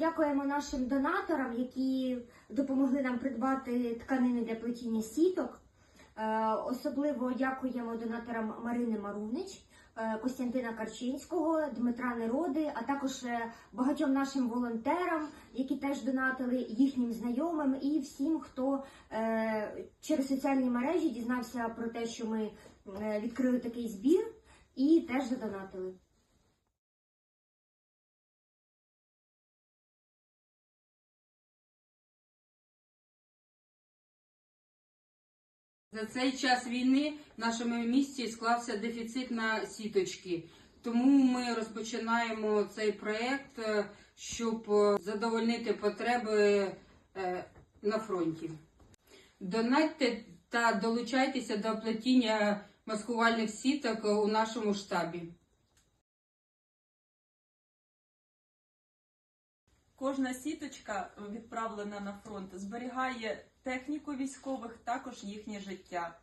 дякуємо нашим донаторам, які допомогли нам придбати тканини для плетіння сіток. Е, Особливо дякуємо донаторам Марини Марунич, е, Костянтина Карчинського, Дмитра Нероди, а також е, багатьом нашим волонтерам, які теж донатили їхнім знайомим і всім, хто через соціальні мережі дізнався про те, що ми відкрили такий збір, і теж задонатили. За цей час війни в нашому місті склався дефіцит на сіточки. Тому ми розпочинаємо цей проєкт, е, щоб е, задовольнити потреби е, на фронті. Донатьте та долучайтеся до плетіння маскувальних сіток у нашому штабі. Кожна сіточка, відправлена на фронт, зберігає техніку військових, також їхнє життя.